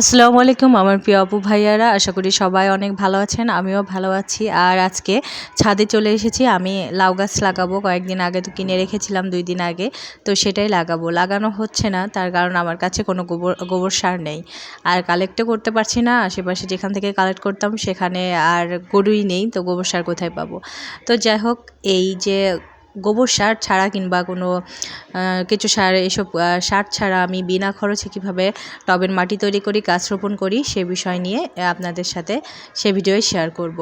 আসসালামু আলাইকুম, আমার প্রিয় আপু ভাইয়ারা। আশা করি সবাই অনেক ভালো আছেন, আমিও ভালো আছি। আর আজকে ছাদে চলে এসেছি, আমি লাউ গাছ লাগাবো। কয়েকদিন আগে তো কিনে রেখেছিলাম, দুই দিন আগে। তো সেটাই লাগাবো। লাগানো হচ্ছে না, তার কারণ আমার কাছে কোনো গোবর গোবর সার নেই। আর কালেক্টও করতে পারছি না, আশেপাশে যেখান থেকে কালেক্ট করতাম সেখানে আর গরুই নেই, তো গোবর সার কোথায় পাবো? তো যাই হোক, এই যে গোবর সার ছাড়া কিংবা কোনো কিছু সার, এসব সার ছাড়া আমি বিনা খরচে কীভাবে টবের মাটি তৈরি করি, গাছ রোপণ করি, সে বিষয় নিয়ে আপনাদের সাথে সে ভিডিওই শেয়ার করব।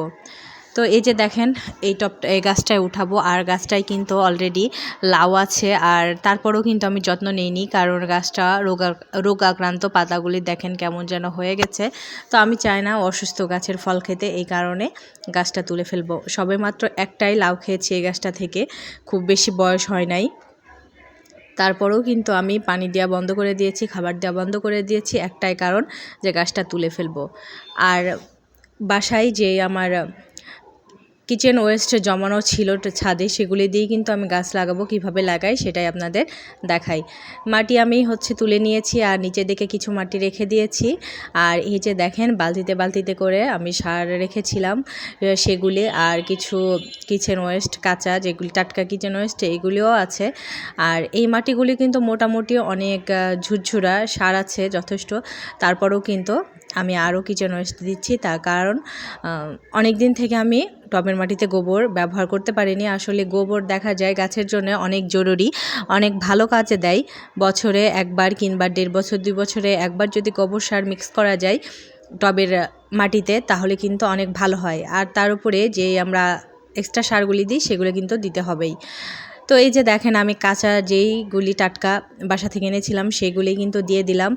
তো এই যে দেখেন, এই টপটা এই গাছটায় উঠাবো। আর গাছটায় কিন্তু অলরেডি লাউ আছে। আর তারপরেও কিন্তু আমি যত্ন নিইনি, কারণ গাছটা রোগা রোগ আক্রান্ত পাতাগুলি দেখেন কেমন যেন হয়ে গেছে। তো আমি চাই না অসুস্থ গাছের ফল খেতে, এই কারণে গাছটা তুলে ফেলব। সবে মাত্র একটাই লাউ খেয়েছি এই গাছটা থেকে, খুব বেশি বয়স হয় নাই। তারপরেও কিন্তু আমি পানি দেওয়া বন্ধ করে দিয়েছি, খাবার দেওয়া বন্ধ করে দিয়েছি, একটাই কারণ যে গাছটা তুলে ফেলব। আর বাসায় যে আমার কিচেন ওয়েস্ট জমানো ছিল ছাদে, সেগুলি দিয়েই কিন্তু আমি গাছ লাগাবো, কীভাবে লাগাই সেটাই আপনাদের দেখাই। মাটি আমি হচ্ছে তুলে নিয়েছি আর নিচে দিকে কিছু মাটি রেখে দিয়েছি। আর এই যে দেখেন, বালতিতে বালতিতে করে আমি সার রেখেছিলাম সেগুলি আর কিছু কিচেন ওয়েস্ট কাঁচা যেগুলি, টাটকা কিচেন ওয়েস্ট এইগুলিও আছে। আর এই মাটিগুলি কিন্তু মোটামুটি অনেক ঝুরঝুরা সার আছে যথেষ্ট, তারপরেও কিন্তু আমি আরও কিচেন ওয়েস্ট দিচ্ছি, তার কারণ অনেক দিন থেকে আমি টবের মাটিতে গোবর ব্যবহার করতে পারিনি। আসলে গোবর দেখা যায় গাছের জন্য অনেক জরুরি, অনেক ভালো কাজে দেয়। বছরে একবার কিংবা দেড় বছর, দুই বছরে একবার যদি গোবর সার মিক্স করা যায় টবের মাটিতে, তাহলে কিন্তু অনেক ভালো হয়। আর তার উপরে যে আমরা এক্সট্রা সারগুলি দিই, সেগুলো কিন্তু দিতে হবেই। তো এই যে দেখেন, আমি কাঁচা যেইগুলি টাটকা বাসা থেকে এনেছিলাম, সেগুলি কিন্তু দিয়ে দিলাম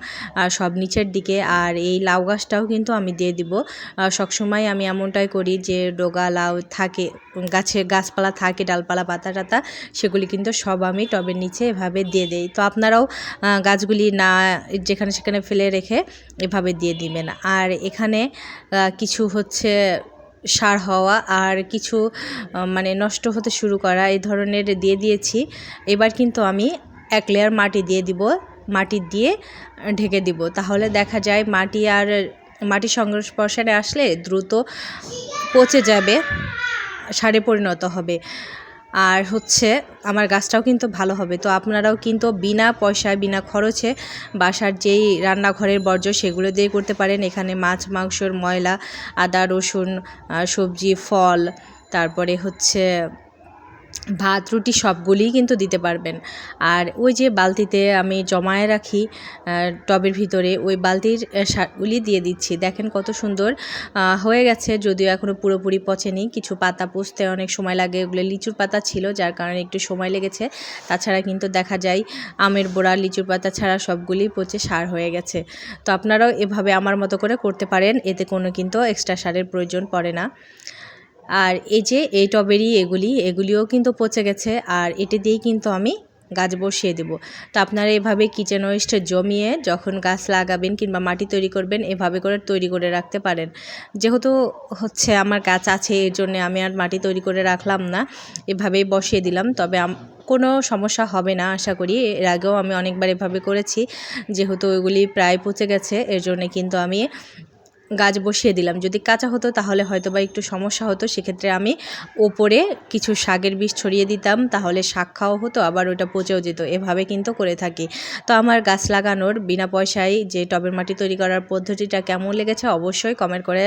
সব নিচের দিকে, আর এই লাউ গাছটাও কিন্তু আমি দিয়ে দিব। সবসময় আমি এমনটাই করি যে, ডোগা লাউ থাকে, গাছে গাছপালা থাকে, ডালপালা পাতা টাতা সেগুলি কিন্তু সব আমি টবের নিচে এভাবে দিয়ে দেই। তো আপনারাও গাছগুলি না, যেখানে সেখানে ফেলে রেখে এভাবে দিয়ে দিবেন। আর এখানে কিছু হচ্ছে সার হওয়া আর কিছু মানে নষ্ট হতে শুরু করা এই ধরনের দিয়ে দিয়েছি। এবার কিন্তু আমি এক লেয়ার মাটি দিয়ে দিব। মাটি দিয়ে ঢেকে দিব। তাহলে দেখা যায় মাটি আর মাটি সংস্পর্শে আসলে দ্রুত পচে যাবে, সারে পরিণত হবে। আর হচ্ছে আমার গাছটাও কিন্তু ভালো হবে। তো আপনারাও কিন্তু বিনা পয়সায়, বিনা খরচে বাসার যেই রান্নাঘরের বর্জ্য সেগুলো দিয়ে করতে পারেন। এখানে মাছ মাংসর ময়লা, আদা, রসুন সবজি, ফল, তারপরে হচ্ছে ভাত, রুটি সবগুলিই কিন্তু দিতে পারবেন। আর ওই যে বালতিতে আমি জমায়ে রাখি টবের ভিতরে, ওই বালতির শাকগুলি দিয়ে দিচ্ছি। দেখেন কত সুন্দর হয়ে গেছে, যদিও এখনও পুরোপুরি পচেনি। কিছু পাতা পুষতে অনেক সময় লাগে, ওগুলো লিচুর পাতা ছিল, যার কারণে একটু সময় লেগেছে। তাছাড়া কিন্তু দেখা যায়, আমের বোড়া, লিচুর পাতা ছাড়া সবগুলি পচে সার হয়ে গেছে। তো আপনারাও এভাবে আমার মতো করে করতে পারেন, এতে কোনো কিন্তু এক্সট্রা সারের প্রয়োজন পড়ে না। আর এই যে এই টবেরই এগুলি, এগুলিও কিন্তু পচে গেছে আর এটি দিয়েই কিন্তু আমি গাছ বসিয়ে দেব। তো আপনারা এভাবে কিচেন ওয়েস্ট জমিয়ে যখন গাছ লাগাবেন কিংবা মাটি তৈরি করবেন, এভাবে করে তৈরি করে রাখতে পারেন। যেহেতু হচ্ছে আমার গাছ আছে, এর জন্য আমি আর মাটি তৈরি করে রাখলাম না, এভাবেই বসিয়ে দিলাম। তবে কোনো সমস্যা হবে না, আশা করি। এর আগেও আমি অনেকবার এভাবে করেছি, যেহেতু ওইগুলি প্রায় পচে গেছে, এর জন্য কিন্তু আমি গাছ বসিয়ে দিলাম। যদি কাঁচা হতো তাহলে হয়তো বা একটু সমস্যা হতো। সেক্ষেত্রে আমি ওপরে কিছু শাকের বীজ ছড়িয়ে দিতাম, তাহলে শাক খাওয়া হতো, আবার ওটা পচেও যেত। এভাবে কিন্তু করে থাকি। তো আমার গাছ লাগানোর বিনা পয়সায় যে টবের মাটি তৈরি করার পদ্ধতিটা কেমন লেগেছে অবশ্যই কমেন্ট করে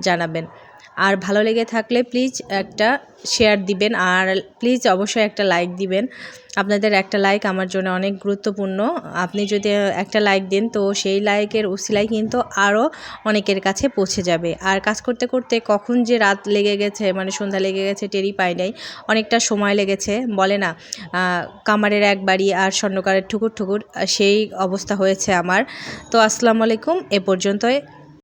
জানাবেন। আর ভালো লেগে থাকলে প্লিজ একটা শেয়ার দিবেন আর প্লিজ অবশ্যই একটা লাইক দিবেন। আপনাদের একটা লাইক আমার জন্য অনেক গুরুত্বপূর্ণ। আপনি যদি একটা লাইক দেন তো সেই লাইকের উসিলাই কিন্তু আরও অনেকের কাছে পৌঁছে যাবে। আর কাজ করতে করতে কখন যে রাত লেগে গেছে মানে সন্ধ্যা লেগে গেছে টেরি পাই নাই। অনেকটা সময় লেগেছে, বলে না কামারের এক বাড়ি আর স্বর্ণকারের ঠুকুর ঠুকুর, সেই অবস্থা হয়েছে আমার। তো আসসালামু আলাইকুম, এ পর্যন্তই।